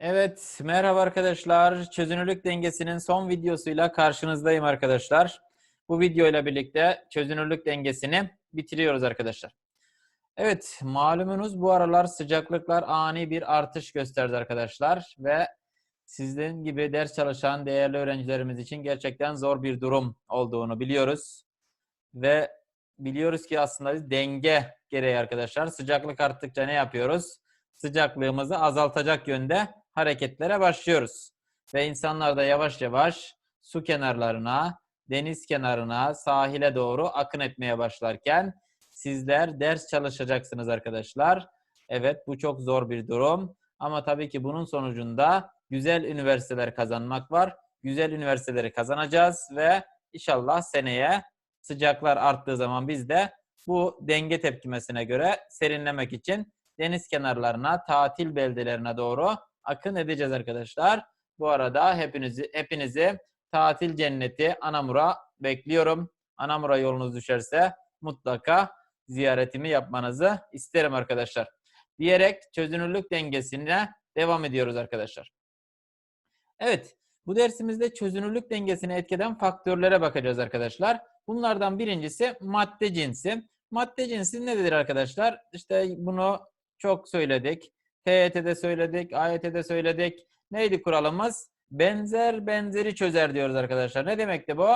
Evet, merhaba arkadaşlar. Çözünürlük dengesinin son videosuyla karşınızdayım arkadaşlar. Bu video ile birlikte çözünürlük dengesini bitiriyoruz arkadaşlar. Evet, malumunuz bu aralar sıcaklıklar ani bir artış gösterdi arkadaşlar ve sizin gibi ders çalışan değerli öğrencilerimiz için gerçekten zor bir durum olduğunu biliyoruz. Ve biliyoruz ki aslında biz denge gereği arkadaşlar sıcaklık arttıkça ne yapıyoruz? Sıcaklığımızı azaltacak yönde hareketlere başlıyoruz. Ve insanlar da yavaş yavaş su kenarlarına, deniz kenarına, sahile doğru akın etmeye başlarken sizler ders çalışacaksınız arkadaşlar. Evet bu çok zor bir durum ama tabii ki bunun sonucunda güzel üniversiteler kazanmak var. Güzel üniversiteleri kazanacağız ve inşallah seneye sıcaklar arttığı zaman biz de bu denge tepkimesine göre serinlemek için deniz kenarlarına, tatil beldelerine doğru akın edeceğiz arkadaşlar. Bu arada hepinizi hepinizi tatil cenneti Anamur'a bekliyorum. Anamur'a yolunuz düşerse mutlaka ziyaretimi yapmanızı isterim arkadaşlar. Diyerek çözünürlük dengesine devam ediyoruz arkadaşlar. Evet, bu dersimizde çözünürlük dengesini etkeden faktörlere bakacağız arkadaşlar. Bunlardan birincisi madde cinsi. Madde cinsi nedir arkadaşlar? İşte bunu çok söyledik. TYT'de söyledik, AYT'de söyledik. Neydi kuralımız? Benzer benzeri çözer diyoruz arkadaşlar. Ne demekti bu?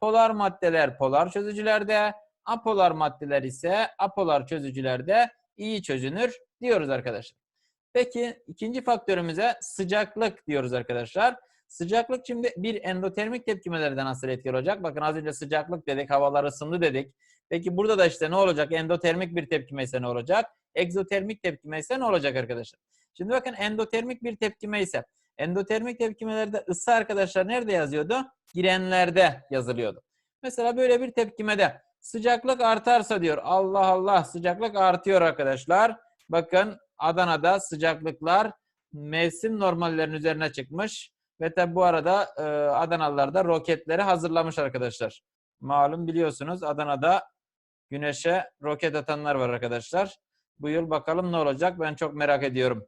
Polar maddeler polar çözücülerde, apolar maddeler ise apolar çözücülerde iyi çözünür diyoruz arkadaşlar. Peki ikinci faktörümüze sıcaklık diyoruz arkadaşlar. Sıcaklık şimdi bir endotermik tepkimelerden nasıl etkili olacak? Bakın az önce sıcaklık dedik, havalar ısındı dedik. Peki burada da işte ne olacak? Endotermik bir tepkime ise ne olacak? Egzotermik tepkime ise ne olacak arkadaşlar? Şimdi bakın endotermik bir tepkime ise endotermik tepkimelerde ısı arkadaşlar nerede yazıyordu? Girenlerde yazılıyordu. Mesela böyle bir tepkimede sıcaklık artarsa diyor. Allah Allah sıcaklık artıyor arkadaşlar. Bakın Adana'da sıcaklıklar mevsim normallerinin üzerine çıkmış. Ve tabi bu arada e, Adanalılar da roketleri hazırlamış arkadaşlar. Malum biliyorsunuz Adana'da güneşe roket atanlar var arkadaşlar. Bu yıl bakalım ne olacak ben çok merak ediyorum.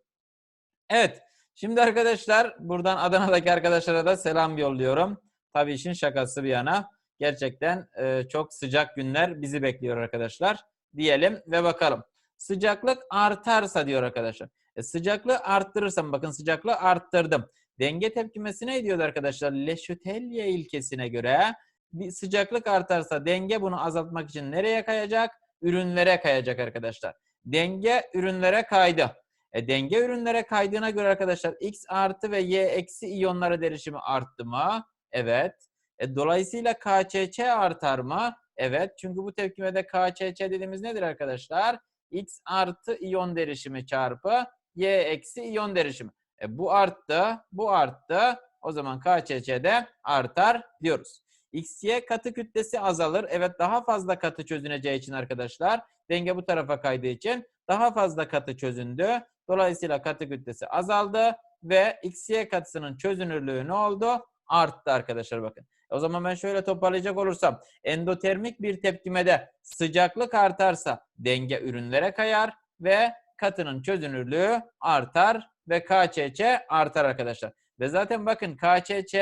Evet şimdi arkadaşlar buradan Adana'daki arkadaşlara da selam yolluyorum. Tabii işin şakası bir yana. Gerçekten e, çok sıcak günler bizi bekliyor arkadaşlar. Diyelim ve bakalım. Sıcaklık artarsa diyor arkadaşlar. E, sıcaklığı arttırırsam bakın sıcaklığı arttırdım. Denge tepkimesi ne diyordu arkadaşlar? Leşutelye ilkesine göre bir sıcaklık artarsa denge bunu azaltmak için nereye kayacak? Ürünlere kayacak arkadaşlar. Denge ürünlere kaydı. E, denge ürünlere kaydığına göre arkadaşlar X artı ve Y eksi iyonları derişimi arttı mı? Evet. E, dolayısıyla KÇÇ artar mı? Evet. Çünkü bu tepkimede KÇÇ dediğimiz nedir arkadaşlar? X artı iyon derişimi çarpı Y eksi iyon derişimi. E, bu arttı, bu arttı. O zaman KÇÇ de artar diyoruz. XY katı kütlesi azalır. Evet daha fazla katı çözüneceği için arkadaşlar denge bu tarafa kaydığı için daha fazla katı çözündü. Dolayısıyla katı kütlesi azaldı ve XY katısının çözünürlüğü ne oldu? Arttı arkadaşlar bakın. O zaman ben şöyle toparlayacak olursam endotermik bir tepkimede sıcaklık artarsa denge ürünlere kayar ve katının çözünürlüğü artar ve KÇÇ artar arkadaşlar. Ve zaten bakın KÇÇ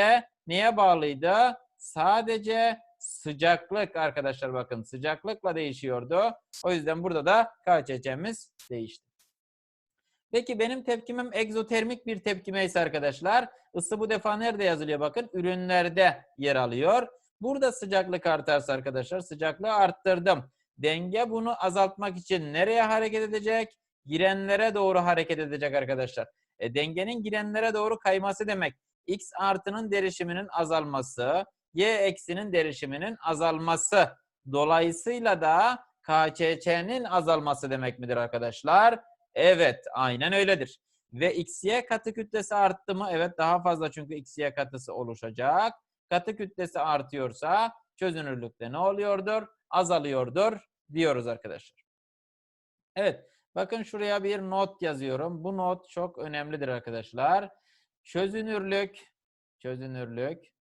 neye bağlıydı? Sadece sıcaklık arkadaşlar bakın sıcaklıkla değişiyordu. O yüzden burada da KÇÇ'miz değişti. Peki benim tepkimim egzotermik bir tepkime ise arkadaşlar ısı bu defa nerede yazılıyor bakın ürünlerde yer alıyor. Burada sıcaklık artarsa arkadaşlar sıcaklığı arttırdım. Denge bunu azaltmak için nereye hareket edecek? Girenlere doğru hareket edecek arkadaşlar. E, dengenin girenlere doğru kayması demek. X artının derişiminin azalması, Y eksinin derişiminin azalması. Dolayısıyla da KÇÇ'nin azalması demek midir arkadaşlar? Evet, aynen öyledir. Ve XY katı kütlesi arttı mı? Evet, daha fazla çünkü XY katısı oluşacak. Katı kütlesi artıyorsa çözünürlükte ne oluyordur? Azalıyordur diyoruz arkadaşlar. Evet, bakın şuraya bir not yazıyorum. Bu not çok önemlidir arkadaşlar. Çözünürlük, çözünürlük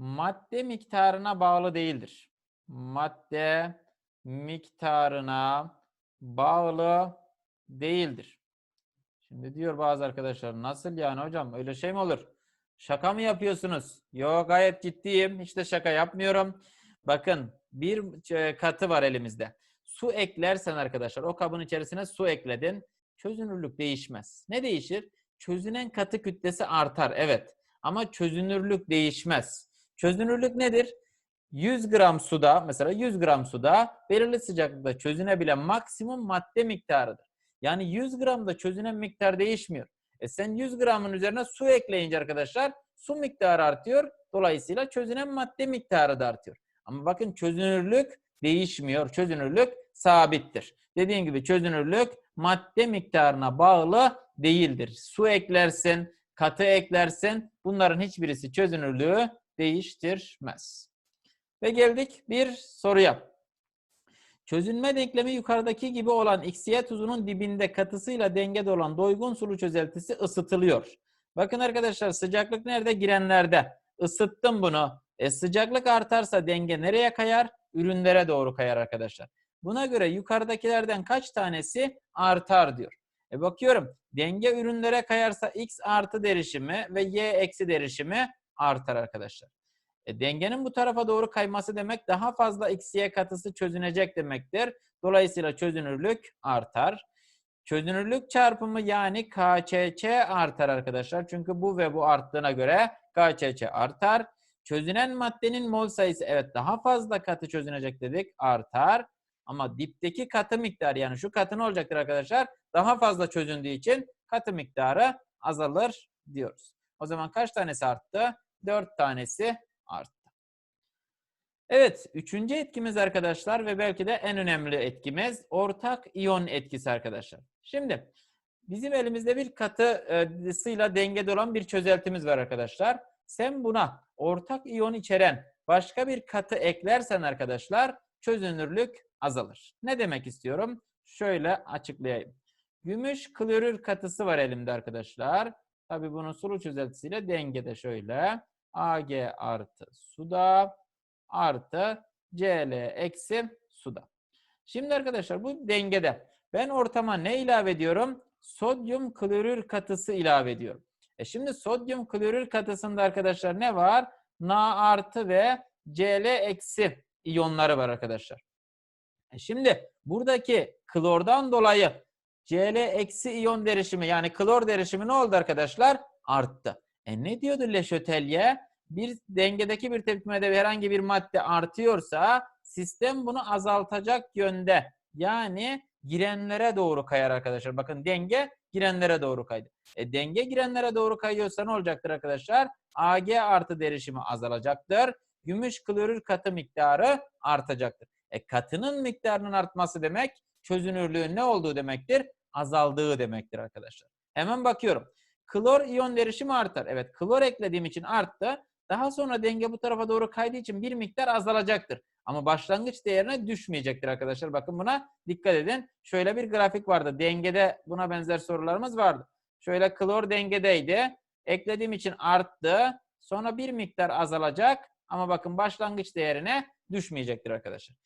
madde miktarına bağlı değildir. Madde miktarına bağlı değildir. Şimdi diyor bazı arkadaşlar nasıl yani hocam öyle şey mi olur? Şaka mı yapıyorsunuz? Yok gayet ciddiyim. Hiç de şaka yapmıyorum. Bakın bir e, katı var elimizde. Su eklersen arkadaşlar o kabın içerisine su ekledin. Çözünürlük değişmez. Ne değişir? Çözünen katı kütlesi artar. Evet. Ama çözünürlük değişmez. Çözünürlük nedir? 100 gram suda mesela 100 gram suda belirli sıcaklıkta çözünebilen maksimum madde miktarıdır. Yani 100 gramda çözünen miktar değişmiyor. E sen 100 gramın üzerine su ekleyince arkadaşlar su miktarı artıyor. Dolayısıyla çözünen madde miktarı da artıyor. Ama bakın çözünürlük değişmiyor. Çözünürlük sabittir. Dediğim gibi çözünürlük madde miktarına bağlı değildir. Su eklersin, katı eklersin. Bunların hiçbirisi çözünürlüğü değiştirmez. Ve geldik bir soruya. Çözünme denklemi yukarıdaki gibi olan XY tuzunun dibinde katısıyla dengede olan doygun sulu çözeltisi ısıtılıyor. Bakın arkadaşlar sıcaklık nerede? Girenlerde. Isıttım bunu. E, sıcaklık artarsa denge nereye kayar? Ürünlere doğru kayar arkadaşlar. Buna göre yukarıdakilerden kaç tanesi artar diyor. E bakıyorum denge ürünlere kayarsa x artı derişimi ve y eksi derişimi artar arkadaşlar. E, dengenin bu tarafa doğru kayması demek daha fazla y katısı çözünecek demektir. Dolayısıyla çözünürlük artar. Çözünürlük çarpımı yani KÇÇ artar arkadaşlar. Çünkü bu ve bu arttığına göre KÇÇ artar. Çözünen maddenin mol sayısı evet daha fazla katı çözünecek dedik artar. Ama dipteki katı miktarı yani şu katı ne olacaktır arkadaşlar? Daha fazla çözündüğü için katı miktarı azalır diyoruz. O zaman kaç tanesi arttı? 4 tanesi arttı. Evet, üçüncü etkimiz arkadaşlar ve belki de en önemli etkimiz ortak iyon etkisi arkadaşlar. Şimdi bizim elimizde bir katısıyla dengede olan bir çözeltimiz var arkadaşlar. Sen buna ortak iyon içeren başka bir katı eklersen arkadaşlar çözünürlük azalır. Ne demek istiyorum? Şöyle açıklayayım. Gümüş klorür katısı var elimde arkadaşlar. Tabi bunun sulu çözeltisiyle dengede şöyle. Ag artı suda artı Cl eksi suda. Şimdi arkadaşlar bu dengede. Ben ortama ne ilave ediyorum? Sodyum klorür katısı ilave ediyorum. E şimdi sodyum klorür katısında arkadaşlar ne var? Na artı ve Cl eksi iyonları var arkadaşlar. E şimdi buradaki klordan dolayı Cl eksi iyon derişimi yani klor derişimi ne oldu arkadaşlar? Arttı. E ne diyordu Le Chatelier? Bir dengedeki bir tepkimede herhangi bir madde artıyorsa sistem bunu azaltacak yönde. Yani girenlere doğru kayar arkadaşlar. Bakın denge girenlere doğru kaydı. E, denge girenlere doğru kayıyorsa ne olacaktır arkadaşlar? Ag artı derişimi azalacaktır. Gümüş klorür katı miktarı artacaktır. E, katının miktarının artması demek çözünürlüğün ne olduğu demektir? Azaldığı demektir arkadaşlar. Hemen bakıyorum. Klor iyon derişimi artar. Evet klor eklediğim için arttı. Daha sonra denge bu tarafa doğru kaydığı için bir miktar azalacaktır. Ama başlangıç değerine düşmeyecektir arkadaşlar. Bakın buna dikkat edin. Şöyle bir grafik vardı. Dengede buna benzer sorularımız vardı. Şöyle klor dengedeydi. Eklediğim için arttı. Sonra bir miktar azalacak. Ama bakın başlangıç değerine düşmeyecektir arkadaşlar.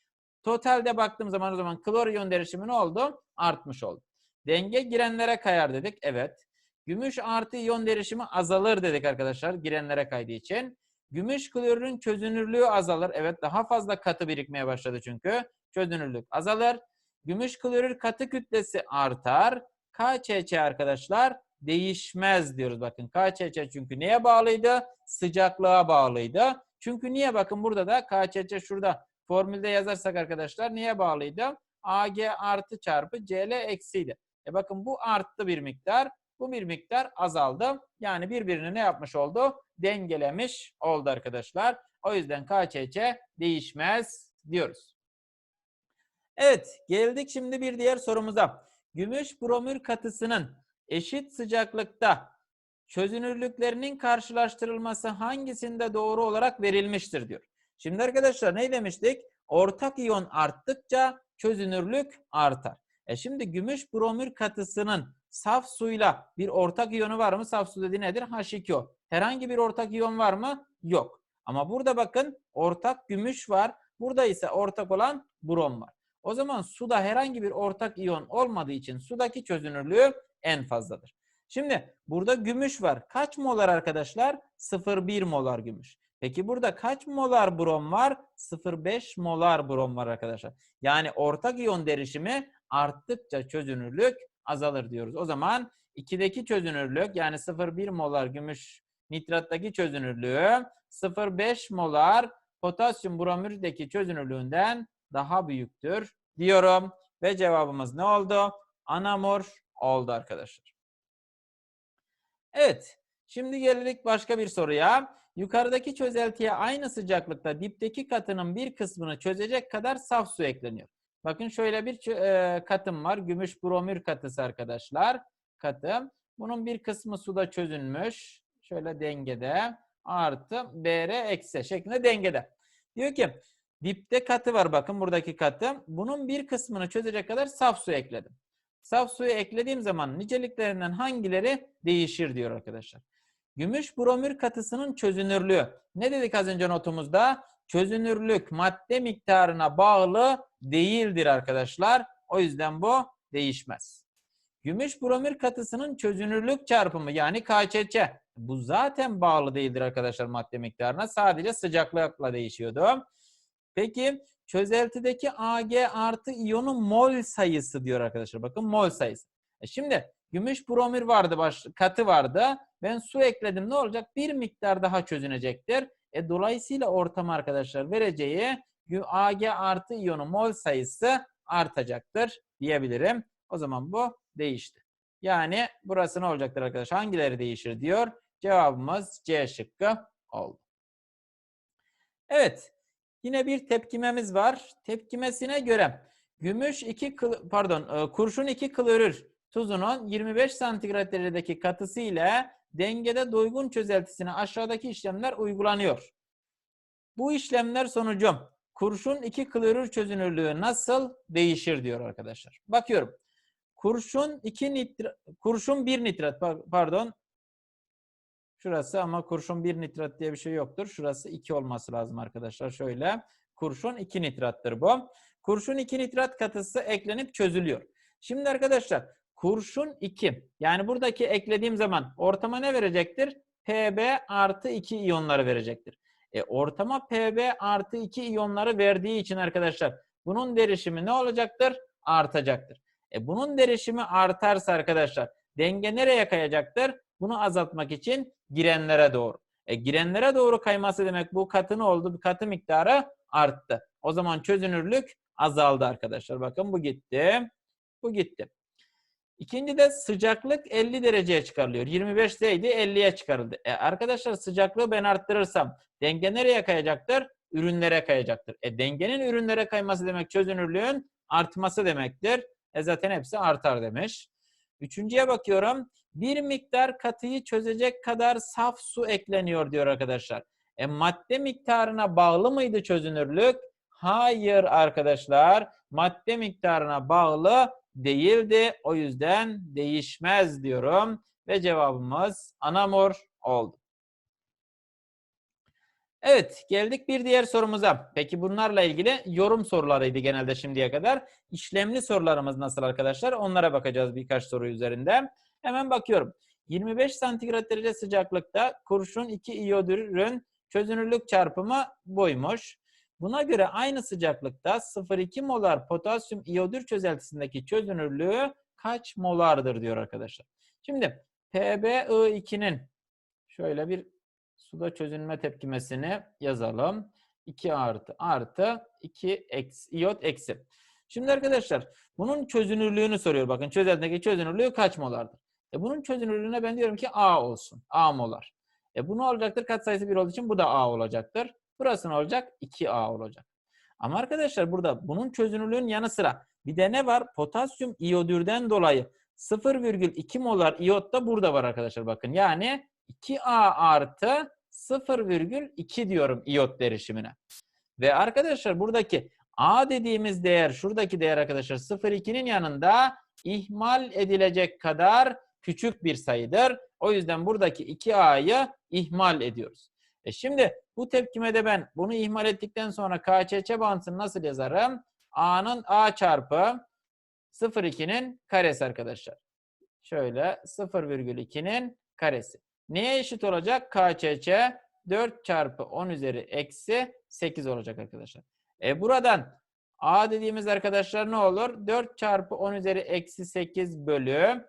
Totalde baktığım zaman o zaman klor iyon derişimi ne oldu? Artmış oldu. Denge girenlere kayar dedik. Evet. Gümüş artı iyon derişimi azalır dedik arkadaşlar girenlere kaydığı için. Gümüş klorürün çözünürlüğü azalır. Evet daha fazla katı birikmeye başladı çünkü. Çözünürlük azalır. Gümüş klorür katı kütlesi artar. KÇÇ arkadaşlar değişmez diyoruz. Bakın KÇÇ çünkü neye bağlıydı? Sıcaklığa bağlıydı. Çünkü niye? Bakın burada da KÇÇ şurada formülde yazarsak arkadaşlar niye bağlıydı? AG artı çarpı CL eksiydi. E bakın bu arttı bir miktar. Bu bir miktar azaldı. Yani birbirini ne yapmış oldu? Dengelemiş oldu arkadaşlar. O yüzden KÇÇ değişmez diyoruz. Evet geldik şimdi bir diğer sorumuza. Gümüş bromür katısının eşit sıcaklıkta çözünürlüklerinin karşılaştırılması hangisinde doğru olarak verilmiştir diyor. Şimdi arkadaşlar ne demiştik? Ortak iyon arttıkça çözünürlük artar. E şimdi gümüş bromür katısının saf suyla bir ortak iyonu var mı? Saf su dediği nedir? H2O. Herhangi bir ortak iyon var mı? Yok. Ama burada bakın ortak gümüş var. Burada ise ortak olan brom var. O zaman suda herhangi bir ortak iyon olmadığı için sudaki çözünürlüğü en fazladır. Şimdi burada gümüş var. Kaç molar arkadaşlar? 0,1 molar gümüş. Peki burada kaç molar brom var? 0,5 molar brom var arkadaşlar. Yani ortak iyon derişimi arttıkça çözünürlük azalır diyoruz. O zaman 2'deki çözünürlük yani 0,1 molar gümüş nitrattaki çözünürlüğü 0,5 molar potasyum bromürdeki çözünürlüğünden daha büyüktür diyorum. Ve cevabımız ne oldu? Anamor oldu arkadaşlar. Evet. Şimdi geldik başka bir soruya. Yukarıdaki çözeltiye aynı sıcaklıkta dipteki katının bir kısmını çözecek kadar saf su ekleniyor. Bakın şöyle bir e, katım var. Gümüş bromür katısı arkadaşlar. Katım. Bunun bir kısmı suda çözünmüş. Şöyle dengede. Artı BR eksi şeklinde dengede. Diyor ki dipte katı var bakın buradaki katı. Bunun bir kısmını çözecek kadar saf su ekledim. Saf suyu eklediğim zaman niceliklerinden hangileri değişir diyor arkadaşlar. Gümüş bromür katısının çözünürlüğü. Ne dedik az önce notumuzda? Çözünürlük madde miktarına bağlı değildir arkadaşlar. O yüzden bu değişmez. Gümüş bromür katısının çözünürlük çarpımı yani KÇÇ. Bu zaten bağlı değildir arkadaşlar madde miktarına. Sadece sıcaklıkla değişiyordu. Peki çözeltideki Ag artı iyonun mol sayısı diyor arkadaşlar. Bakın mol sayısı. E şimdi gümüş bromür vardı, baş, katı vardı. Ben su ekledim ne olacak? Bir miktar daha çözünecektir. E, dolayısıyla ortam arkadaşlar vereceği Ag artı iyonun mol sayısı artacaktır diyebilirim. O zaman bu değişti. Yani burası ne olacaktır arkadaşlar? Hangileri değişir diyor. Cevabımız C şıkkı oldu. Evet. Yine bir tepkimemiz var. Tepkimesine göre gümüş 2 pardon e, kurşun 2 klorür tuzunun 25 santigrat derecedeki katısı ile dengede doygun çözeltisine aşağıdaki işlemler uygulanıyor. Bu işlemler sonucu kurşun 2 klorür çözünürlüğü nasıl değişir diyor arkadaşlar. Bakıyorum. Kurşun 2 nitrat kurşun 1 nitrat pardon. Şurası ama kurşun 1 nitrat diye bir şey yoktur. Şurası 2 olması lazım arkadaşlar. Şöyle kurşun 2 nitrattır bu. Kurşun 2 nitrat katısı eklenip çözülüyor. Şimdi arkadaşlar kurşun 2 yani buradaki eklediğim zaman ortama ne verecektir? Pb artı 2 iyonları verecektir. E, ortama Pb artı 2 iyonları verdiği için arkadaşlar bunun derişimi ne olacaktır? Artacaktır. E, bunun derişimi artarsa arkadaşlar denge nereye kayacaktır? Bunu azaltmak için girenlere doğru. E, girenlere doğru kayması demek bu katı ne oldu? Bir katı miktarı arttı. O zaman çözünürlük azaldı arkadaşlar. Bakın bu gitti. Bu gitti. İkinci de sıcaklık 50 dereceye çıkarılıyor. 25'teydi 50'ye çıkarıldı. E arkadaşlar sıcaklığı ben arttırırsam denge nereye kayacaktır? Ürünlere kayacaktır. E dengenin ürünlere kayması demek çözünürlüğün artması demektir. E zaten hepsi artar demiş. Üçüncüye bakıyorum. Bir miktar katıyı çözecek kadar saf su ekleniyor diyor arkadaşlar. E madde miktarına bağlı mıydı çözünürlük? Hayır arkadaşlar. Madde miktarına bağlı değildi. O yüzden değişmez diyorum. Ve cevabımız anamor oldu. Evet geldik bir diğer sorumuza. Peki bunlarla ilgili yorum sorularıydı genelde şimdiye kadar. İşlemli sorularımız nasıl arkadaşlar? Onlara bakacağız birkaç soru üzerinde. Hemen bakıyorum. 25 santigrat derece sıcaklıkta kurşun 2 iyodürün çözünürlük çarpımı buymuş. Buna göre aynı sıcaklıkta 0,2 molar potasyum iyodür çözeltisindeki çözünürlüğü kaç molardır diyor arkadaşlar. Şimdi PbI2'nin şöyle bir suda çözünme tepkimesini yazalım. 2 artı artı 2 eksi, iyot eksi. Şimdi arkadaşlar bunun çözünürlüğünü soruyor. Bakın çözeltideki çözünürlüğü kaç molardır? E bunun çözünürlüğüne ben diyorum ki A olsun. A molar. E bu ne olacaktır? Kat sayısı 1 olduğu için bu da A olacaktır. Burası ne olacak? 2A olacak. Ama arkadaşlar burada bunun çözünürlüğün yanı sıra bir de ne var? Potasyum iyodürden dolayı 0,2 molar iyot da burada var arkadaşlar bakın. Yani 2A artı 0,2 diyorum iyot derişimine. Ve arkadaşlar buradaki A dediğimiz değer, şuradaki değer arkadaşlar 0,2'nin yanında ihmal edilecek kadar küçük bir sayıdır. O yüzden buradaki 2A'yı ihmal ediyoruz. E şimdi bu tepkimede ben bunu ihmal ettikten sonra KÇÇ bağıntısını nasıl yazarım? A'nın A çarpı 0,2'nin karesi arkadaşlar. şöyle 0,2'nin karesi. Neye eşit olacak? KÇC 4 çarpı 10 üzeri eksi 8 olacak arkadaşlar. E buradan A dediğimiz arkadaşlar ne olur? 4 çarpı 10 üzeri eksi 8 bölü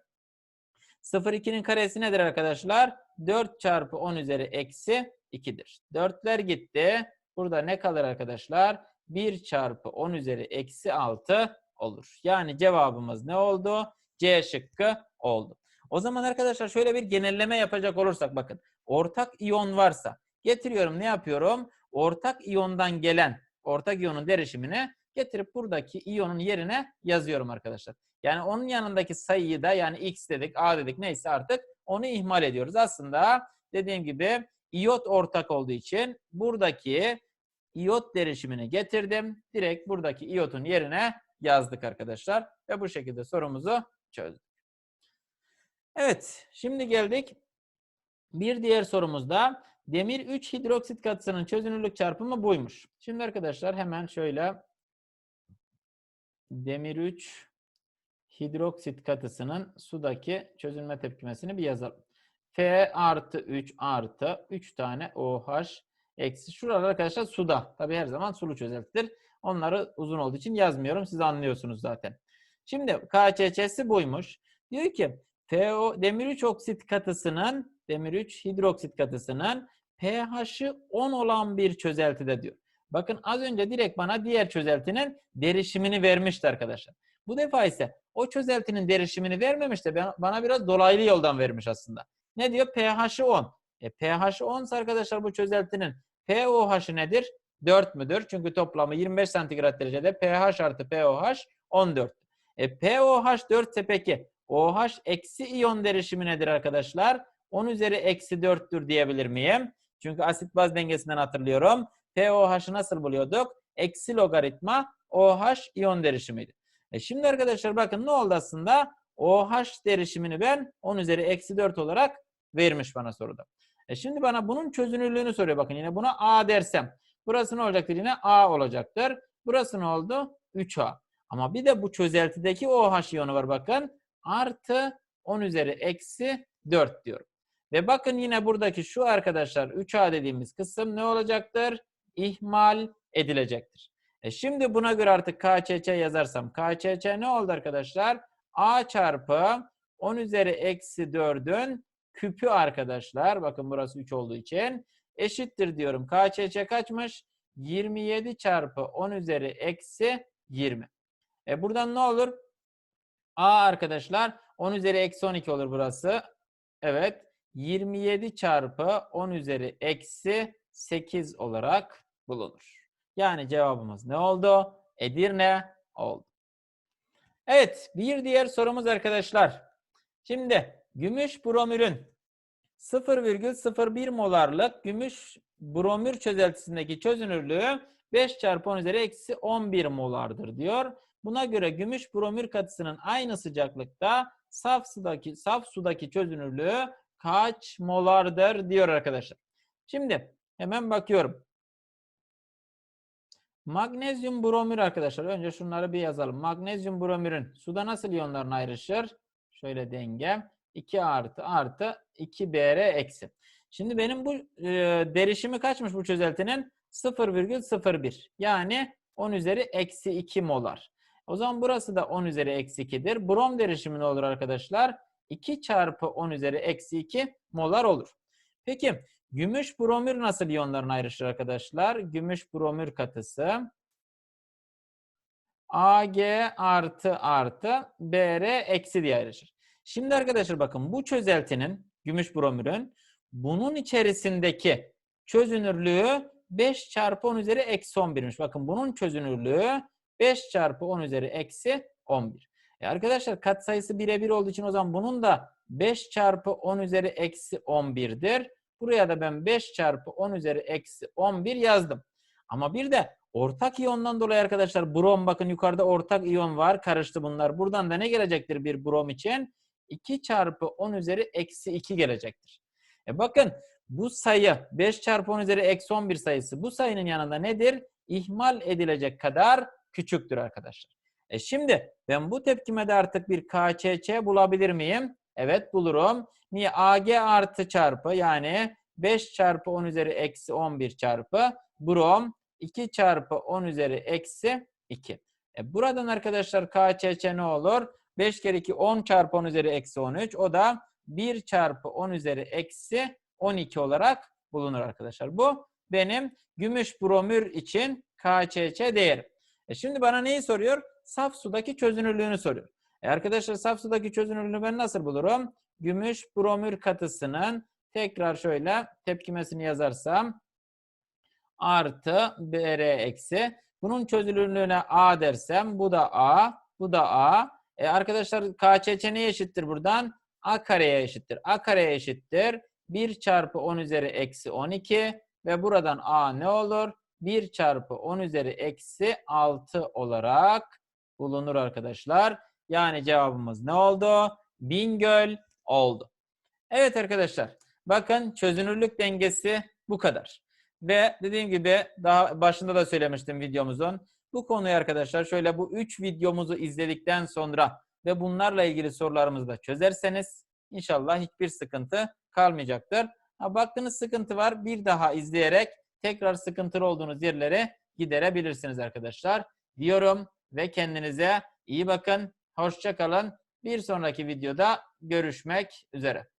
0,2'nin karesi nedir arkadaşlar? 4 çarpı 10 üzeri eksi 2'dir. 4'ler gitti. Burada ne kalır arkadaşlar? 1 çarpı 10 üzeri eksi 6 olur. Yani cevabımız ne oldu? C şıkkı oldu. O zaman arkadaşlar şöyle bir genelleme yapacak olursak bakın. Ortak iyon varsa getiriyorum ne yapıyorum? Ortak iyondan gelen ortak iyonun derişimini getirip buradaki iyonun yerine yazıyorum arkadaşlar. Yani onun yanındaki sayıyı da yani x dedik, a dedik neyse artık onu ihmal ediyoruz. Aslında dediğim gibi iyot ortak olduğu için buradaki iyot derişimini getirdim. Direkt buradaki iyotun yerine yazdık arkadaşlar. Ve bu şekilde sorumuzu çözdük. Evet, şimdi geldik. Bir diğer sorumuzda demir 3 hidroksit katısının çözünürlük çarpımı buymuş. Şimdi arkadaşlar hemen şöyle demir 3 hidroksit katısının sudaki çözünme tepkimesini bir yazalım. F artı 3 artı 3 tane OH eksi. Şuralar arkadaşlar suda. Tabi her zaman sulu çözeltidir. Onları uzun olduğu için yazmıyorum. Siz anlıyorsunuz zaten. Şimdi KÇÇ'si buymuş. Diyor ki FO demir 3 oksit katısının demir 3 hidroksit katısının pH'i 10 olan bir çözeltide diyor. Bakın az önce direkt bana diğer çözeltinin derişimini vermişti arkadaşlar. Bu defa ise o çözeltinin derişimini vermemiş de bana biraz dolaylı yoldan vermiş aslında. Ne diyor? pH'i 10. E, pH'i 10 ise arkadaşlar bu çözeltinin pOH'ı nedir? 4 müdür? Çünkü toplamı 25 santigrat derecede pH artı pOH 14. E, pOH 4 ise peki OH eksi iyon derişimi nedir arkadaşlar? 10 üzeri eksi 4'tür diyebilir miyim? Çünkü asit baz dengesinden hatırlıyorum. pOH'ı nasıl buluyorduk? Eksi logaritma OH iyon derişimiydi. E şimdi arkadaşlar bakın ne oldu aslında? OH derişimini ben 10 üzeri eksi 4 olarak vermiş bana soruda. E şimdi bana bunun çözünürlüğünü soruyor. Bakın yine buna A dersem. Burası ne olacaktır? Yine A olacaktır. Burası ne oldu? 3A. Ama bir de bu çözeltideki OH iyonu var bakın. Artı 10 üzeri eksi 4 diyorum. Ve bakın yine buradaki şu arkadaşlar 3A dediğimiz kısım ne olacaktır? İhmal edilecektir. E şimdi buna göre artık KÇÇ yazarsam KÇÇ ne oldu arkadaşlar? A çarpı 10 üzeri eksi 4'ün küpü arkadaşlar. Bakın burası 3 olduğu için. Eşittir diyorum. KÇÇ kaçmış? 27 çarpı 10 üzeri eksi 20. E buradan ne olur? A arkadaşlar 10 üzeri eksi 12 olur burası. Evet. 27 çarpı 10 üzeri eksi 8 olarak bulunur. Yani cevabımız ne oldu? Edirne oldu. Evet, bir diğer sorumuz arkadaşlar. Şimdi gümüş bromürün 0,01 molarlık gümüş bromür çözeltisindeki çözünürlüğü 5 çarpı 10 üzeri eksi 11 molardır diyor. Buna göre gümüş bromür katısının aynı sıcaklıkta saf sudaki, saf sudaki çözünürlüğü kaç molardır diyor arkadaşlar. Şimdi hemen bakıyorum. Magnezyum bromür arkadaşlar. Önce şunları bir yazalım. Magnezyum bromürün suda nasıl iyonlarına ayrışır? Şöyle denge. 2 artı artı 2 Br eksi. Şimdi benim bu e, derişimi kaçmış bu çözeltinin? 0,01. Yani 10 üzeri eksi 2 molar. O zaman burası da 10 üzeri eksi 2'dir. Brom derişimi ne olur arkadaşlar? 2 çarpı 10 üzeri eksi 2 molar olur. Peki Gümüş bromür nasıl iyonlarına ayrışır arkadaşlar? Gümüş bromür katısı Ag artı artı Br eksi diye ayrışır. Şimdi arkadaşlar bakın bu çözeltinin gümüş bromürün bunun içerisindeki çözünürlüğü 5 çarpı 10 üzeri eksi 11'miş. Bakın bunun çözünürlüğü 5 çarpı 10 üzeri eksi 11. E arkadaşlar kat sayısı birebir olduğu için o zaman bunun da 5 çarpı 10 üzeri eksi 11'dir. Buraya da ben 5 çarpı 10 üzeri eksi 11 yazdım. Ama bir de ortak iyondan dolayı arkadaşlar brom bakın yukarıda ortak iyon var. Karıştı bunlar. Buradan da ne gelecektir bir brom için? 2 çarpı 10 üzeri eksi 2 gelecektir. E bakın bu sayı 5 çarpı 10 üzeri eksi 11 sayısı bu sayının yanında nedir? İhmal edilecek kadar küçüktür arkadaşlar. E şimdi ben bu tepkimede artık bir KÇÇ bulabilir miyim? Evet bulurum. Niye? AG artı çarpı yani 5 çarpı 10 üzeri eksi 11 çarpı brom 2 çarpı 10 üzeri eksi 2. E buradan arkadaşlar KÇÇ ne olur? 5 kere 2 10 çarpı 10 üzeri eksi 13. O da 1 çarpı 10 üzeri eksi 12 olarak bulunur arkadaşlar. Bu benim gümüş bromür için KÇÇ değeri. E şimdi bana neyi soruyor? Saf sudaki çözünürlüğünü soruyor. E arkadaşlar saf sudaki çözünürlüğünü ben nasıl bulurum? Gümüş bromür katısının tekrar şöyle tepkimesini yazarsam artı BR eksi. Bunun çözünürlüğüne A dersem bu da A, bu da A. E arkadaşlar KÇÇ neye eşittir buradan? A kareye eşittir. A kareye eşittir. 1 çarpı 10 üzeri eksi 12 ve buradan A ne olur? 1 çarpı 10 üzeri eksi 6 olarak bulunur arkadaşlar. Yani cevabımız ne oldu? Bingöl oldu. Evet arkadaşlar. Bakın çözünürlük dengesi bu kadar. Ve dediğim gibi daha başında da söylemiştim videomuzun. Bu konuyu arkadaşlar şöyle bu 3 videomuzu izledikten sonra ve bunlarla ilgili sorularımızı da çözerseniz inşallah hiçbir sıkıntı kalmayacaktır. Ha, baktığınız sıkıntı var bir daha izleyerek tekrar sıkıntılı olduğunuz yerleri giderebilirsiniz arkadaşlar. Diyorum ve kendinize iyi bakın. Hoşça kalın. Bir sonraki videoda görüşmek üzere.